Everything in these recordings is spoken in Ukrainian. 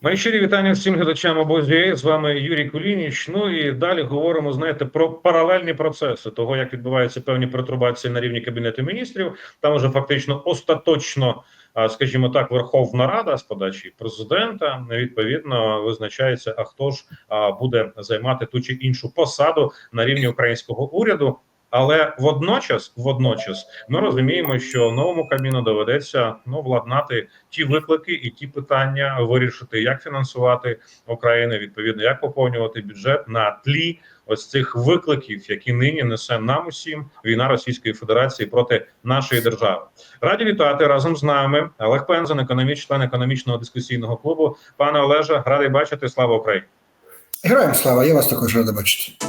Мої щирі вітання всім глядачам обозі. З вами Юрій Кулініч. Ну і далі говоримо, знаєте, про паралельні процеси того, як відбуваються певні перетрубації на рівні кабінету міністрів. Там уже фактично остаточно, скажімо так, Верховна Рада з подачі президента відповідно визначається, а хто ж буде займати ту чи іншу посаду на рівні українського уряду. Але водночас, водночас, ми розуміємо, що новому кабіну доведеться ну владнати ті виклики і ті питання вирішити, як фінансувати Україну, відповідно, як поповнювати бюджет на тлі ось цих викликів, які нині несе нам усім війна Російської Федерації проти нашої держави. Раді вітати разом з нами Олег Пензен, економіч, член економічного дискусійного клубу. Пане Олеже, радий бачити. Слава Україні! Героям слава, я вас також радий бачити.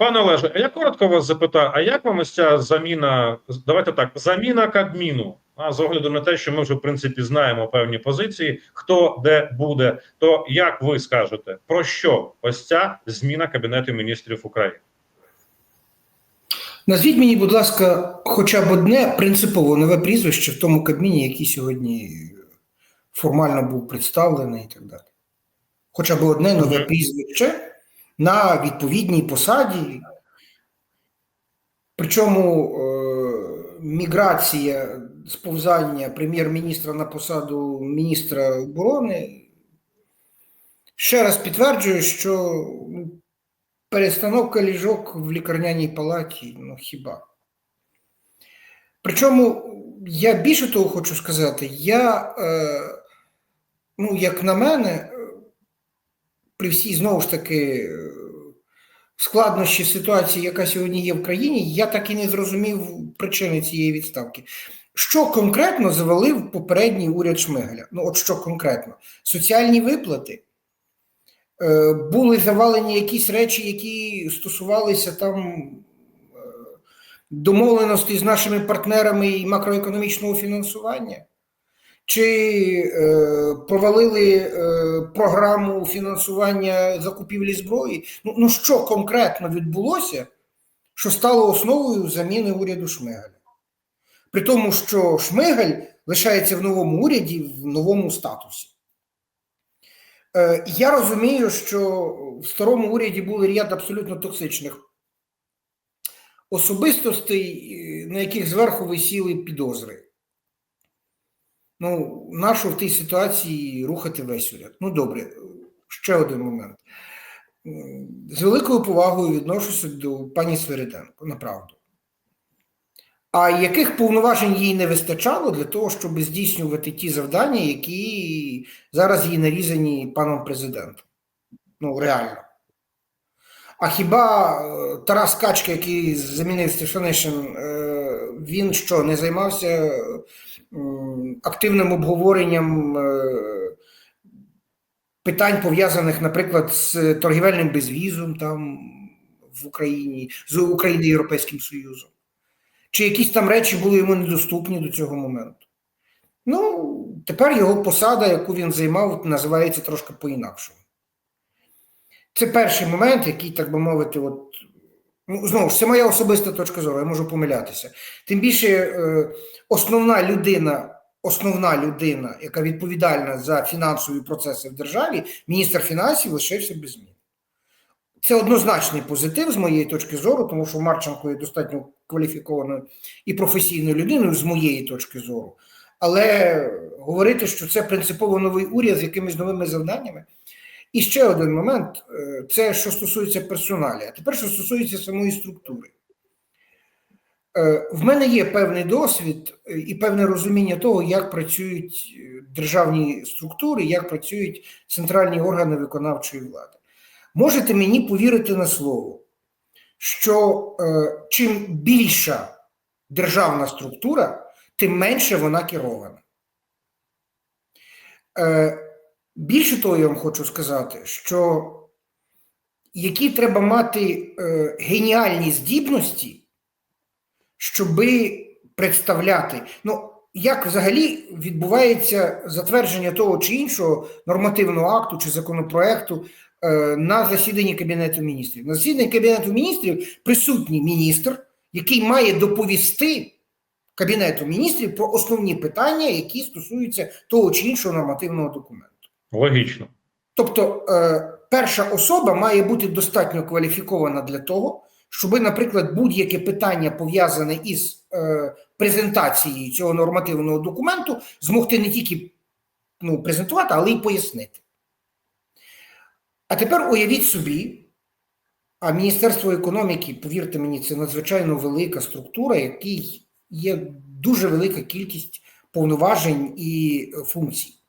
Пане Олеже, я коротко вас запитаю, а як вам ось ця заміна? Давайте так, заміна Кабміну. А з огляду на те, що ми вже в принципі знаємо певні позиції, хто де буде, то як ви скажете про що ось ця зміна кабінету міністрів України? Назвіть мені, будь ласка, хоча б одне принципово нове прізвище в тому кабміні, який сьогодні формально був представлений і так далі. Хоча б одне нове прізвище на відповідній посаді. Причому е, міграція, сповзання прем'єр-міністра на посаду міністра оборони ще раз підтверджує, що ну, перестановка ліжок в лікарняній палаті, ну хіба. Причому я більше того хочу сказати, я, е, ну, як на мене, при всій знову ж таки е, складнощі ситуації, яка сьогодні є в країні, я так і не зрозумів причини цієї відставки. Що конкретно завалив попередній уряд Шмигаля? Ну, от що конкретно? Соціальні виплати. Е, Були завалені якісь речі, які стосувалися там е, домовленості з нашими партнерами і макроекономічного фінансування? Чи е, провалили е, програму фінансування закупівлі зброї? Ну, ну що конкретно відбулося, що стало основою заміни уряду Шмигаля? При тому, що Шмигаль лишається в новому уряді в новому статусі. Е, я розумію, що в старому уряді були ряд абсолютно токсичних особистостей, е, на яких зверху висіли підозри. Ну, нашу в тій ситуації рухати весь уряд. Ну, добре, ще один момент. З великою повагою відношуся до пані Свериденко, направду. А яких повноважень їй не вистачало для того, щоб здійснювати ті завдання, які зараз їй нарізані паном президентом? Ну, реально. А хіба е, Тарас Качка, який замінив Стефанишин, е, він що, не займався активним обговоренням е, питань, пов'язаних, наприклад, з торгівельним безвізом там в Україні, з Україною і Європейським Союзом? Чи якісь там речі були йому недоступні до цього моменту? Ну, тепер його посада, яку він займав, називається трошки по-інакшому. Це перший момент, який, так би мовити, от, ну, знову ж, це моя особиста точка зору, я можу помилятися. Тим більше, е, основна людина, основна людина, яка відповідальна за фінансові процеси в державі, міністр фінансів лишився без змін. Це однозначний позитив з моєї точки зору, тому що Марченко є достатньо кваліфікованою і професійною людиною з моєї точки зору. Але говорити, що це принципово новий уряд з якимись новими завданнями. І ще один момент: е, це що стосується персоналі. А тепер що стосується самої структури. Е, В мене є певний досвід е, і певне розуміння того, як працюють державні структури, як працюють центральні органи виконавчої влади. Можете мені повірити на слово, що чим більша державна структура, тим менше вона керована. Більше того, я вам хочу сказати, що які треба мати е, геніальні здібності, щоби представляти, ну, як взагалі відбувається затвердження того чи іншого нормативного акту чи законопроекту е, на засіданні Кабінету міністрів. На засіданні Кабінету міністрів присутній міністр, який має доповісти Кабінету міністрів про основні питання, які стосуються того чи іншого нормативного документу. Логічно. Тобто, е, перша особа має бути достатньо кваліфікована для того, щоб, наприклад, будь-яке питання пов'язане із е, презентацією цього нормативного документу, змогти не тільки ну, презентувати, але й пояснити. А тепер уявіть собі, а Міністерство економіки, повірте мені, це надзвичайно велика структура, якій є дуже велика кількість повноважень і е, функцій.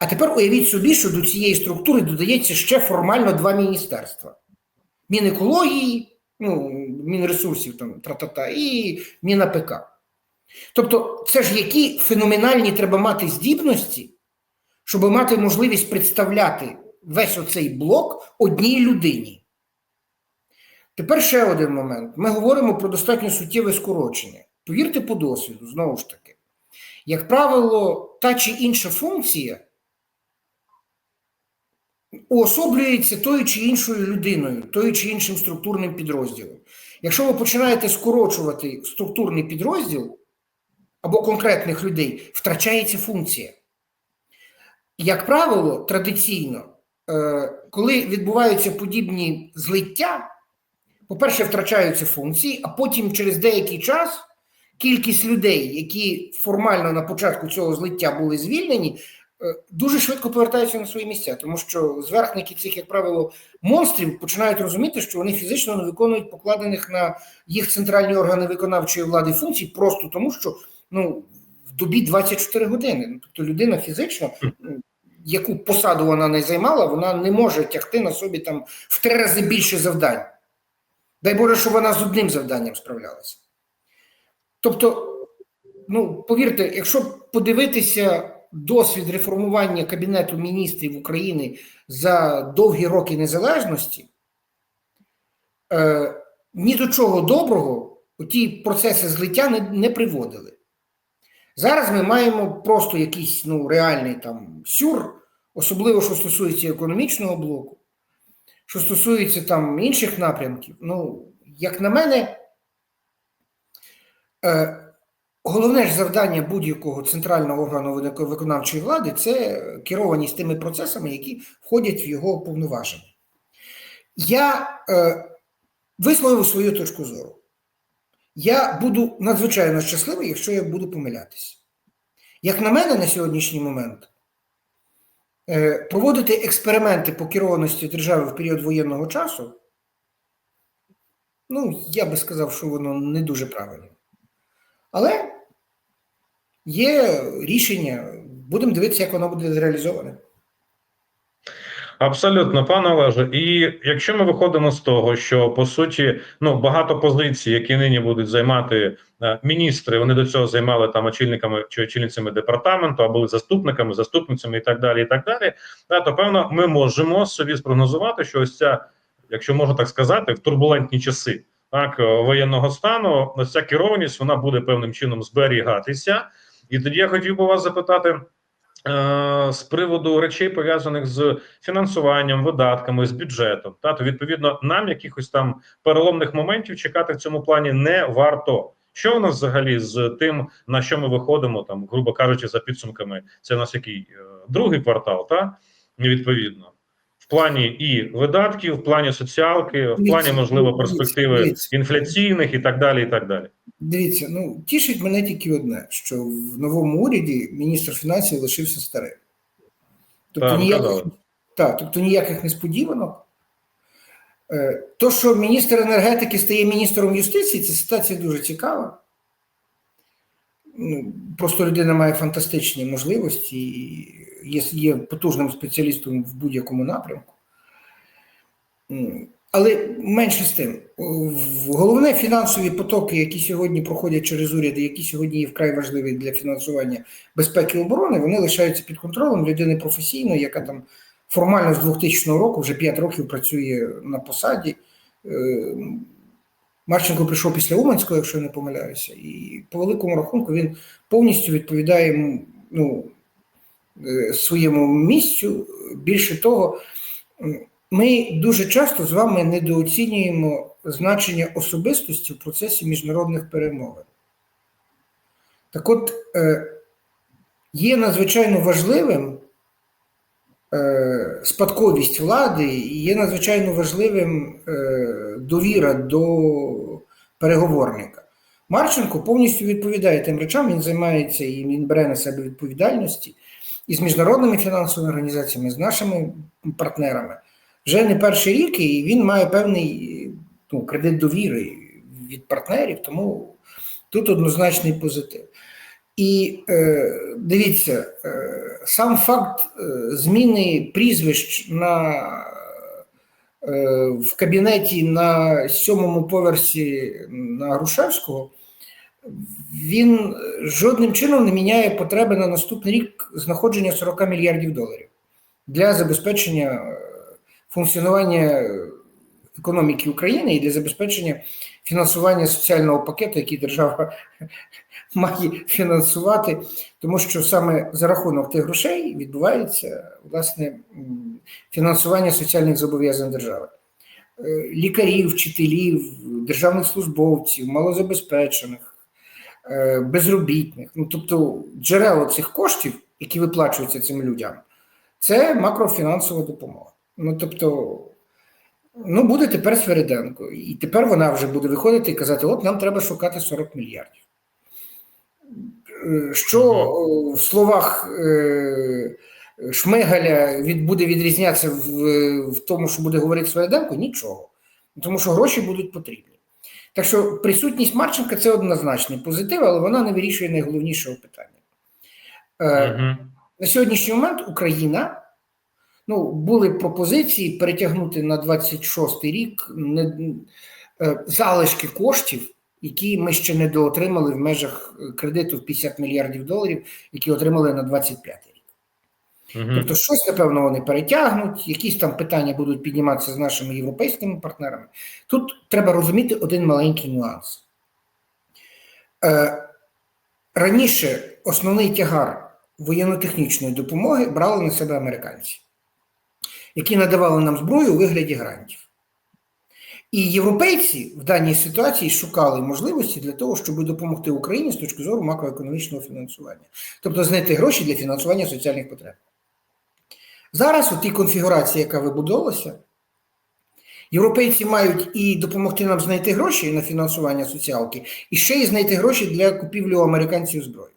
А тепер уявіть собі, що до цієї структури додається ще формально два міністерства: Мінекології, ну, Мінресурсів там, тра-та-та, і МінАПК. Тобто, це ж які феноменальні треба мати здібності, щоб мати можливість представляти весь оцей блок одній людині. Тепер ще один момент. Ми говоримо про достатньо суттєве скорочення. Повірте по досвіду, знову ж таки. Як правило, та чи інша функція уособлюється тою чи іншою людиною, тою чи іншим структурним підрозділом. Якщо ви починаєте скорочувати структурний підрозділ або конкретних людей, втрачається функція. Як правило, традиційно, е, коли відбуваються подібні злиття, по-перше, втрачаються функції, а потім через деякий час кількість людей, які формально на початку цього злиття були звільнені, дуже швидко повертаються на свої місця, тому що зверхники цих, як правило, монстрів починають розуміти, що вони фізично не виконують покладених на їх центральні органи виконавчої влади функцій, просто тому що ну, в добі 24 години. Ну, Тобто людина фізично, яку посаду вона не займала, вона не може тягти на собі там в три рази більше завдань. Дай Боже, щоб вона з одним завданням справлялася. Тобто, ну, повірте, якщо подивитися досвід реформування Кабінету міністрів України за довгі роки незалежності, е, ні до чого доброго ті процеси злиття не, не приводили. Зараз ми маємо просто якийсь ну, реальний там сюр, особливо що стосується економічного блоку, що стосується там інших напрямків. Ну, як на мене, Е, Головне ж завдання будь-якого центрального органу виконавчої влади це керованість тими процесами, які входять в його повноваження. Я е, висловив свою точку зору. Я буду надзвичайно щасливий, якщо я буду помилятися. Як на мене, на сьогоднішній момент е, проводити експерименти по керованості держави в період воєнного часу, ну, я би сказав, що воно не дуже правильно. Але є рішення, будемо дивитися, як воно буде реалізоване. Абсолютно, пане Олеже. І якщо ми виходимо з того, що по суті ну багато позицій, які нині будуть займати е, міністри, вони до цього займали там очільниками чи очільницями департаменту, а були заступниками, заступницями і так далі. І так далі. Та, то певно, ми можемо собі спрогнозувати, що ось ця, якщо можна так сказати, в турбулентні часи так е, воєнного стану, ось ця керованість вона буде певним чином зберігатися. І тоді я хотів би вас запитати. Е, з приводу речей пов'язаних з фінансуванням, видатками, з бюджетом, та то відповідно нам якихось там переломних моментів чекати в цьому плані не варто. Що у нас взагалі з тим, на що ми виходимо, там, грубо кажучи, за підсумками, це у нас який е, другий квартал, та відповідно, плані і видатків, в плані соціалки, в плані можливо перспективи дивіться. інфляційних і так далі. І так далі. Дивіться, ну тішить мене тільки одне, що в новому уряді міністр фінансів лишився старим. Тобто, Так, ніяких, так, тобто ніяких несподіванок. Е, То, що міністр енергетики стає міністром юстиції, це ситуація дуже цікава. Ну, Просто людина має фантастичні можливості і є, потужним спеціалістом в будь-якому напрямку. Але менше з тим, головне фінансові потоки, які сьогодні проходять через уряди, які сьогодні є вкрай важливі для фінансування безпеки і оборони, вони лишаються під контролем людини професійної, яка там формально з 2000 року вже 5 років працює на посаді. Е, Марченко прийшов після Уманського, якщо я не помиляюся, і по великому рахунку він повністю відповідає ну, своєму місцю. Більше того, ми дуже часто з вами недооцінюємо значення особистості в процесі міжнародних перемовин. Так от, е, є надзвичайно важливим е, спадковість влади, і є надзвичайно важливим е, довіра до переговорника. Марченко повністю відповідає тим речам, він займається і він бере на себе відповідальності і з міжнародними фінансовими організаціями, з нашими партнерами. Вже не перший рік, і він має певний ну, кредит довіри від партнерів, тому тут однозначний позитив. І е, дивіться, е, сам факт е, зміни прізвищ на, е, в кабінеті на сьомому поверсі на Грушевського, він жодним чином не міняє потреби на наступний рік знаходження 40 мільярдів доларів для забезпечення е, функціонування економіки України і для забезпечення фінансування соціального пакету, який держава має фінансувати, тому що саме за рахунок тих грошей відбувається власне фінансування соціальних зобов'язань держави. Е, Лікарів, вчителів, державних службовців, малозабезпечених, е, безробітних. Ну, тобто джерело цих коштів, які виплачуються цим людям, це макрофінансова допомога. Ну, тобто, ну, буде тепер Свериденко. І тепер вона вже буде виходити і казати: от нам треба шукати 40 мільярдів. Е, Що в словах е, Шмигаля від, буде відрізнятися в, в тому, що буде говорити Свериденко? Нічого. Тому що гроші будуть потрібні. Так що присутність Марченка це однозначний позитив, але вона не вирішує найголовнішого питання. Е, Мгм. на сьогоднішній момент Україна ну, були пропозиції перетягнути на 26-й рік не, е, залишки коштів, які ми ще не доотримали в межах е, кредиту в 50 мільярдів доларів, які отримали на 25-й рік. Мгм. Тобто, щось, напевно, вони перетягнуть, якісь там питання будуть підніматися з нашими європейськими партнерами. Тут треба розуміти один маленький нюанс. Е, раніше основний тягар воєнно-технічної допомоги брали на себе американці, які надавали нам зброю у вигляді грантів. І європейці в даній ситуації шукали можливості для того, щоб допомогти Україні з точки зору макроекономічного фінансування, тобто знайти гроші для фінансування соціальних потреб. Зараз у тій конфігурації, яка вибудовалася, європейці мають і допомогти нам знайти гроші на фінансування соціалки, і ще й знайти гроші для купівлі у американців зброї.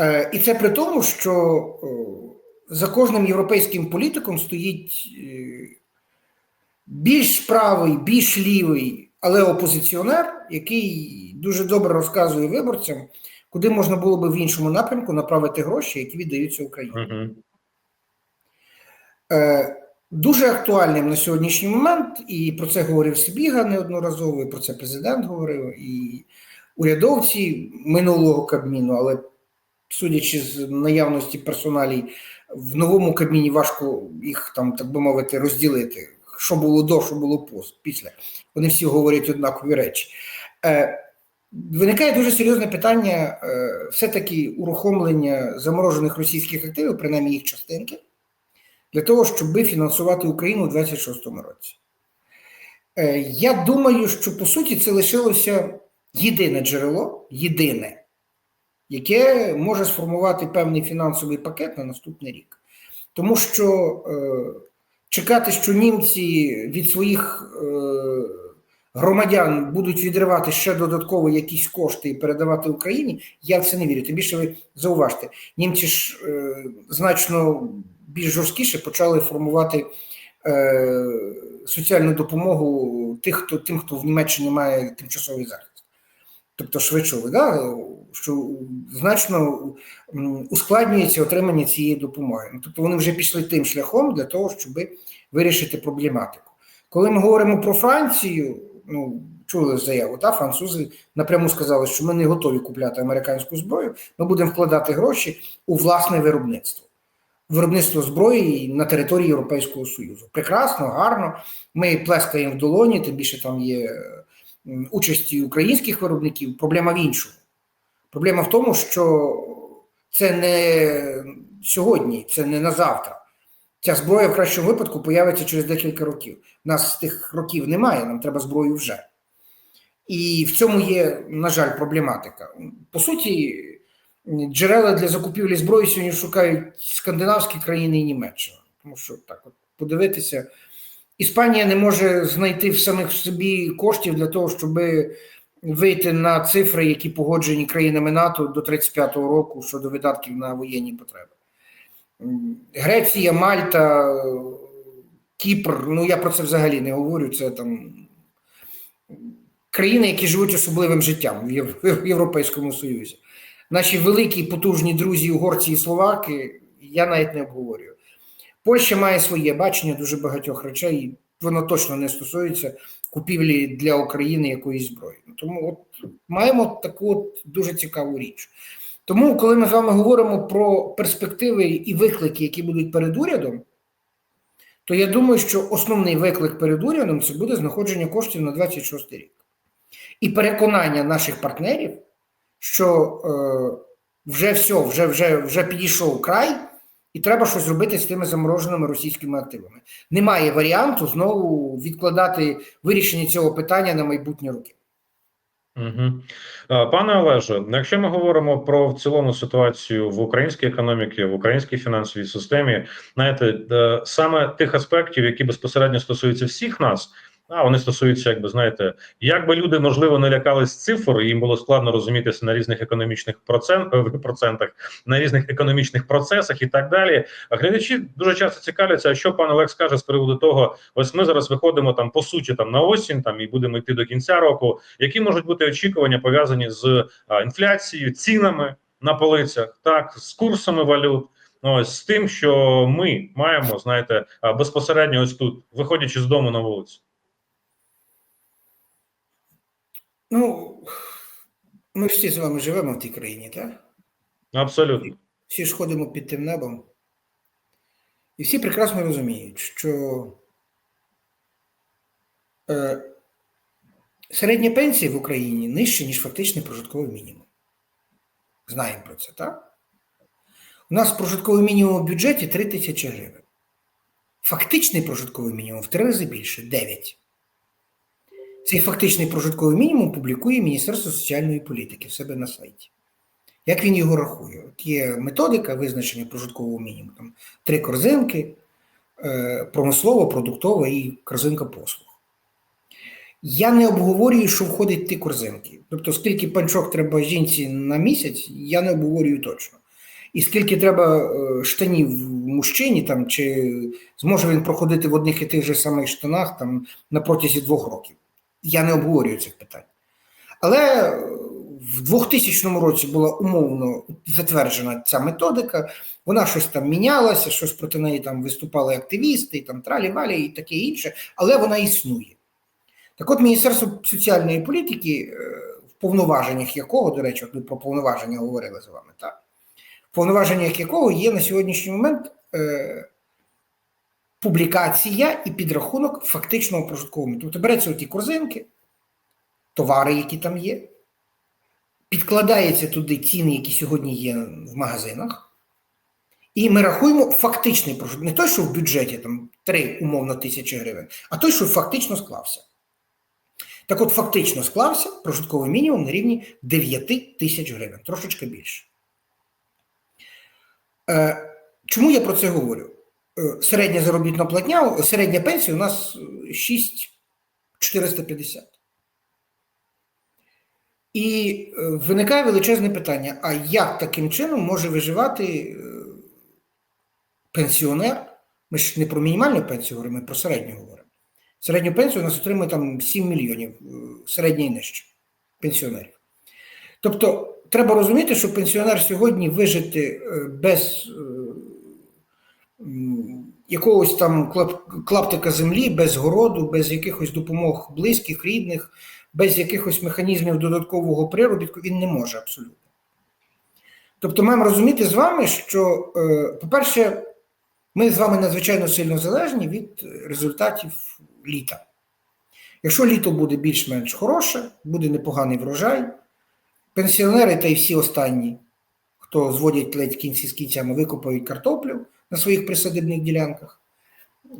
Е, І це при тому, що е, за кожним європейським політиком стоїть е, більш правий, більш лівий, але опозиціонер, який дуже добре розказує виборцям, куди можна було би в іншому напрямку направити гроші, які віддаються Україні. Мгм. Е, Дуже актуальним на сьогоднішній момент, і про це говорив Сибіга неодноразово, і про це президент говорив, і урядовці минулого Кабміну, але судячи з наявності персоналій, в новому Кабміні важко їх там, так би мовити, розділити. Що було до, що було після. Вони всі говорять однакові речі. Е, Виникає дуже серйозне питання е, все-таки урухомлення заморожених російських активів, принаймні їх частинки, для того, щоб фінансувати Україну у 26-му році. Е, Я думаю, що по суті це лишилося єдине джерело, єдине, яке може сформувати певний фінансовий пакет на наступний рік. Тому що е, чекати, що німці від своїх е, громадян будуть відривати ще додатково якісь кошти і передавати Україні, я в це не вірю. Тим більше ви зауважте, німці ж е, значно більш жорсткіше почали формувати е, соціальну допомогу тих, хто тим, хто в Німеччині має тимчасовий захист. Тобто, ви да? що значно ускладнюється отримання цієї допомоги. Ну, Тобто вони вже пішли тим шляхом для того, щоб вирішити проблематику. Коли ми говоримо про Францію, ну чули заяву, та французи напряму сказали, що ми не готові купляти американську зброю, ми будемо вкладати гроші у власне виробництво. Виробництво зброї на території Європейського Союзу. Прекрасно, гарно. Ми плескаємо в долоні, тим більше там є участі українських виробників. Проблема в іншому. Проблема в тому, що це не сьогодні, це не на завтра. Ця зброя в кращому випадку появиться через декілька років. У нас тих років немає, нам треба зброю вже. І в цьому є, на жаль, проблематика. По суті, джерела для закупівлі зброї сьогодні шукають скандинавські країни і Німеччина. Тому що так, от подивитися, Іспанія не може знайти в самих собі коштів для того, щоб вийти на цифри, які погоджені країнами НАТО до 35-го року щодо видатків на воєнні потреби. Греція, Мальта, Кіпр, ну я про це взагалі не говорю. Це там країни, які живуть особливим життям в Європейському Союзі. Наші великі потужні друзі, угорці і словаки, я навіть не обговорюю. Польща має своє бачення дуже багатьох речей, і воно точно не стосується купівлі для України якоїсь зброї. Тому от маємо таку от дуже цікаву річ. Тому, коли ми з вами говоримо про перспективи і виклики, які будуть перед урядом, то я думаю, що основний виклик перед урядом це буде знаходження коштів на 26 рік. І переконання наших партнерів, що е, вже все, вже, вже, вже підійшов край, і треба щось робити з тими замороженими російськими активами. Немає варіанту знову відкладати вирішення цього питання на майбутні роки. Угу. Пане Олеже, якщо ми говоримо про в цілому ситуацію в українській економіці, в українській фінансовій системі, знаєте, е, саме тих аспектів, які безпосередньо стосуються всіх нас. А вони стосуються, якби знаєте, як би люди можливо не лякались цифр, їм було складно розумітися на різних економічних е, процентах, на різних економічних процесах і так далі. А глядачі дуже часто цікавляться, що пан Олег скаже з приводу того, ось ми зараз виходимо там по суті там на осінь, там і будемо йти до кінця року. Які можуть бути очікування пов'язані з інфляцією, цінами на полицях, так з курсами валют. Ну, Ось з тим, що ми маємо, знаєте, безпосередньо ось тут, виходячи з дому на вулицю. Ну, ми всі з вами живемо в тій країні, так? Абсолютно. Всі ж ходимо під тим небом. І всі прекрасно розуміють, що е, середня пенсія в Україні нижча, ніж фактичний прожитковий мінімум. Знаємо про це, так? У нас прожитковий мінімум в бюджеті 3 тисячі гривень. Фактичний прожитковий мінімум в три рази більше 9. Цей фактичний прожитковий мінімум публікує Міністерство соціальної політики в себе на сайті. Як він його рахує? От є методика визначення прожиткового мінімуму. Там три корзинки: е, промислова, продуктова і корзинка послуг. Я не обговорюю, що входить ті корзинки. Тобто, скільки панчок треба жінці на місяць, я не обговорюю точно. І скільки треба е, штанів мужчині, там, чи зможе він проходити в одних і тих же самих штанах там, на протязі двох років. Я не обговорюю цих питань. Але в 2000 році була умовно затверджена ця методика, вона щось там мінялася, щось проти неї там виступали активісти, і там тралі-валі і таке інше, але вона існує. Так от Міністерство соціальної політики, е, в повноваженнях якого, до речі, от ми про повноваження говорили з вами, так? В повноваженнях якого є на сьогоднішній момент е, публікація і підрахунок фактичного прожиткового. Тобто береться ті корзинки, товари, які там є, підкладається туди ціни, які сьогодні є в магазинах, і ми рахуємо фактичний прожиток. Не той, що в бюджеті там 3 умовно тисячі гривень, а той, що фактично склався. Так от, фактично склався прожитковий мінімум на рівні 9 тисяч гривень, трошечки більше. Е, Чому я про це говорю? Е, Середня заробітна платня, середня пенсія у нас 6,450. І е, виникає величезне питання: а як таким чином може виживати е, пенсіонер? Ми ж не про мінімальну пенсію говоримо, ми про середню говоримо. Середню пенсію у нас отримує там 7 мільйонів, середня і нижче пенсіонерів. Тобто, треба розуміти, що пенсіонер сьогодні вижити без якогось там клаптика землі, без городу, без якихось допомог близьких, рідних, без якихось механізмів додаткового приробітку, він не може абсолютно. Тобто, маємо розуміти з вами, що, е, по-перше, ми з вами надзвичайно сильно залежні від результатів літа. Якщо літо буде більш-менш хороше, буде непоганий врожай, пенсіонери та й всі останні, хто зводять ледь кінці з кінцями, викопають картоплю на своїх присадибних ділянках,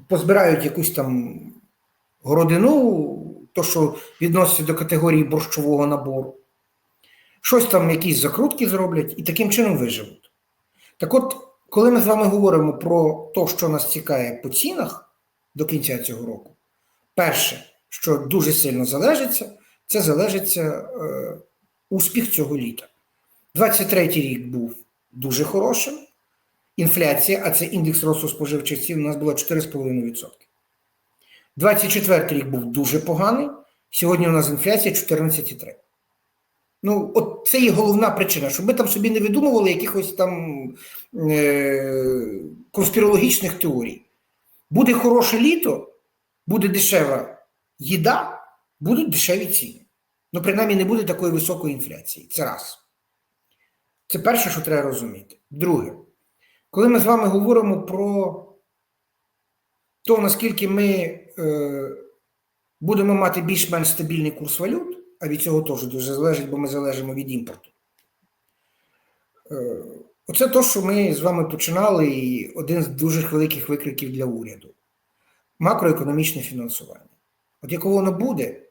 позбирають якусь там городину, то, що відноситься до категорії борщового набору. Щось там, якісь закрутки зроблять і таким чином виживуть. Так от, коли ми з вами говоримо про те, що нас цікає по цінах до кінця цього року, перше, що дуже сильно залежиться, це залежиться е, успіх цього літа. 23-й рік був дуже хорошим. Інфляція, а це індекс росту споживчих цін, у нас була 4,5%. 24 рік був дуже поганий. Сьогодні у нас інфляція 14,3. Ну, от це є головна причина, щоб ми там собі не видумували якихось там е- конспірологічних теорій. Буде хороше літо, буде дешева їда, будуть дешеві ціни. Ну, принаймні, не буде такої високої інфляції. Це раз. Це перше, що треба розуміти. Друге, коли ми з вами говоримо про те, наскільки ми е, будемо мати більш-менш стабільний курс валют, а від цього теж дуже залежить, бо ми залежимо від імпорту. Е, оце те, що ми з вами починали, і один з дуже великих викриків для уряду макроекономічне фінансування. От якого воно буде,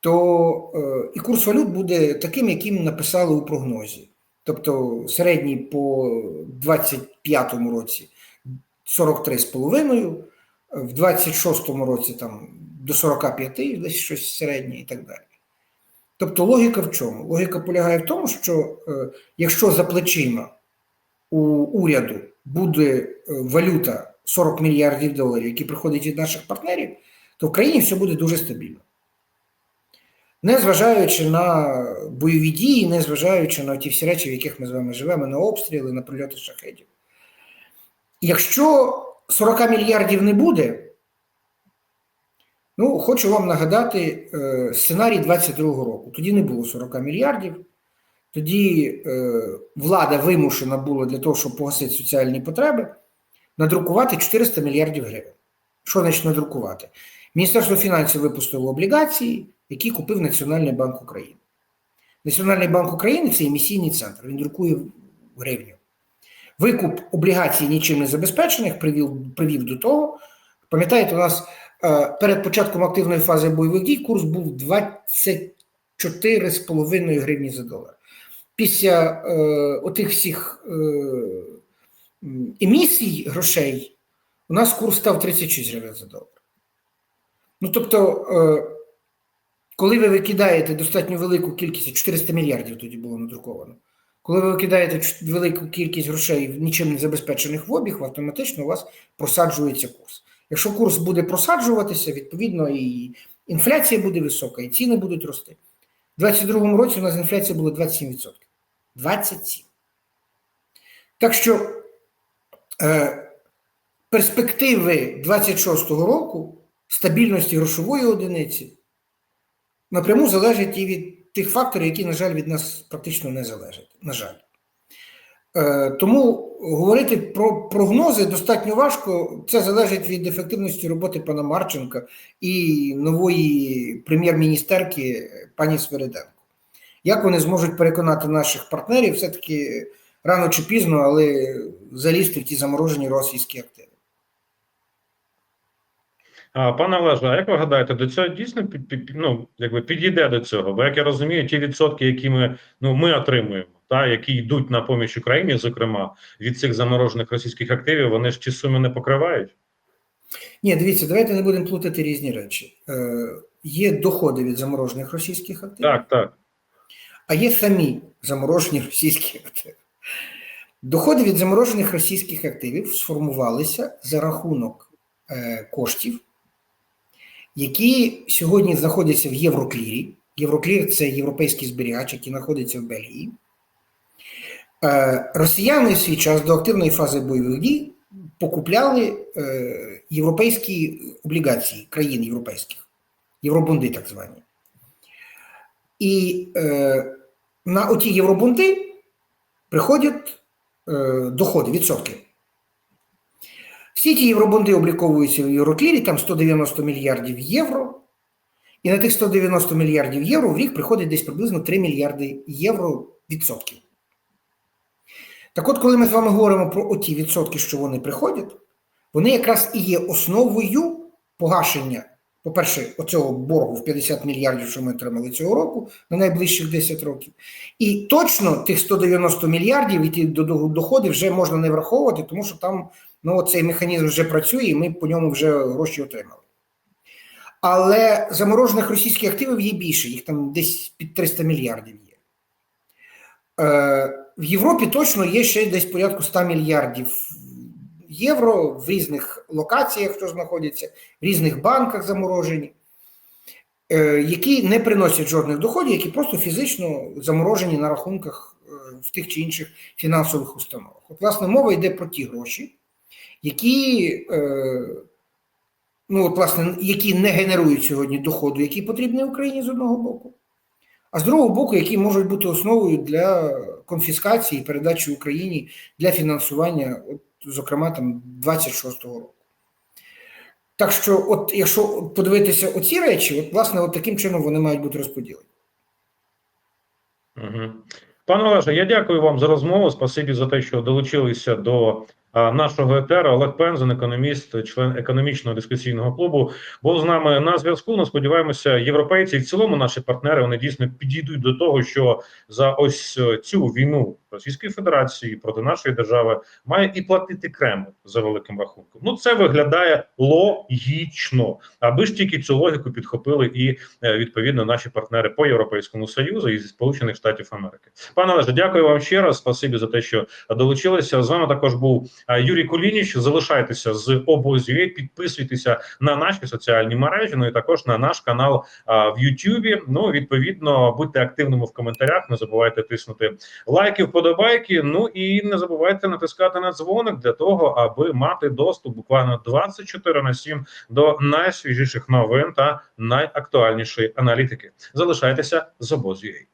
то е, і курс валют буде таким, яким написали у прогнозі. Тобто середній по 25-му році 43,5, в 26-му році там до 45, десь щось середнє і так далі. Тобто логіка в чому? Логіка полягає в тому, що е, якщо за плечима у уряду буде е, валюта 40 мільярдів доларів, які приходять від наших партнерів, то в країні все буде дуже стабільно. Незважаючи на бойові дії, незважаючи на ті всі речі, в яких ми з вами живемо, на обстріли, на прильоти шахедів. Якщо 40 мільярдів не буде, ну, хочу вам нагадати е, сценарій 22-го року. Тоді не було 40 мільярдів. Тоді е, влада вимушена була для того, щоб погасити соціальні потреби, надрукувати 400 мільярдів гривень. Що значить надрукувати? Міністерство фінансів випустило облігації, які купив Національний банк України. Національний банк України це емісійний центр, він друкує гривню. Викуп облігацій нічим не забезпечених привів, привів до того. Пам'ятаєте, у нас е, перед початком активної фази бойових дій курс був 24,5 гривні за долар. Після е, отих всіх е, емісій грошей у нас курс став 36 гривень за долар. Ну, тобто, е, коли ви викидаєте достатньо велику кількість, 400 мільярдів тоді було надруковано, коли ви викидаєте велику кількість грошей нічим не забезпечених в обіг, автоматично у вас просаджується курс. Якщо курс буде просаджуватися, відповідно і інфляція буде висока, і ціни будуть рости. У 2022 році у нас інфляція була 27%. 27. Так що е, перспективи 26-го року стабільності грошової одиниці напряму залежать і від тих факторів, які, на жаль, від нас практично не залежать. На жаль. Е, тому говорити про прогнози достатньо важко. Це залежить від ефективності роботи пана Марченка і нової прем'єр-міністерки пані Свериденко. Як вони зможуть переконати наших партнерів, все-таки рано чи пізно, але залізти в ті заморожені російські активи? Пане Олеже, а як ви гадаєте, до цього дійсно під, під, ну, якби підійде до цього? Бо як я розумію, ті відсотки, які ми, ну, ми отримуємо, та, які йдуть на поміч Україні, зокрема, від цих заморожених російських активів, вони ж ті суми не покривають? Ні, дивіться, давайте не будемо плутати різні речі. Е, Є доходи від заморожених російських активів, Так, так. а є самі заморожені російські активи. Доходи від заморожених російських активів сформувалися за рахунок е, коштів, які сьогодні знаходяться в Євроклірі. Євроклір це європейський зберігач, який знаходиться в Бельгії. Е, росіяни в свій час до активної фази бойових дій покупляли е, європейські облігації країн європейських, євробунди так звані. І е, на оті євробунди приходять доходи, відсотки. Всі ті євробонди обліковуються в Євроклірі, там 190 мільярдів євро. І на тих 190 мільярдів євро в рік приходить десь приблизно 3 мільярди євро відсотків. Так от, коли ми з вами говоримо про оті відсотки, що вони приходять, вони якраз і є основою погашення по-перше, оцього боргу в 50 мільярдів, що ми отримали цього року на найближчих 10 років. І точно тих 190 мільярдів і ті до- до- доходи вже можна не враховувати, тому що там ну, цей механізм вже працює, і ми по ньому вже гроші отримали. Але заморожених російських активів є більше, їх там десь під 300 мільярдів є. Е, в Європі точно є ще десь порядку 100 мільярдів євро в різних локаціях, що знаходяться, в різних банках заморожені, е, які не приносять жодних доходів, які просто фізично заморожені на рахунках е, в тих чи інших фінансових установах. От, власне, мова йде про ті гроші, які, е, ну, от, власне, які не генерують сьогодні доходу, який потрібний Україні з одного боку, а з другого боку, які можуть бути основою для конфіскації і передачі Україні для фінансування, от, зокрема, там 26-го року. Так що, от якщо подивитися оці речі, от, власне, от таким чином вони мають бути розподілені. Угу. Пане Олеже, я дякую вам за розмову. Спасибі за те, що долучилися до нашого етера. Олег Пензен, економіст, член економічного дискусійного клубу, був з нами на зв'язку. Ну, сподіваємося, європейці і в цілому наші партнери вони дійсно підійдуть до того, що за ось е, цю війну Російської Федерації проти нашої держави має і платити Кремль за великим рахунком. Ну це виглядає логічно, аби ж тільки цю логіку підхопили і е, відповідно наші партнери по європейському союзу і зі сполучених штатів Америки. Пане Олеже, дякую вам ще раз. Спасибі за те, що долучилися. З вами також був е, Юрій Кулініч. Залишайтеся з обозює, підписуйтеся на наші соціальні мережі. Ну і також на наш канал а, в Ютубі. Ну відповідно, будьте активними в коментарях. Не забувайте тиснути лайки, вподобайки. Ну і не забувайте натискати на дзвоник для того, аби мати доступ буквально 24 на 7 до найсвіжіших новин та найактуальнішої аналітики. Залишайтеся з обозює.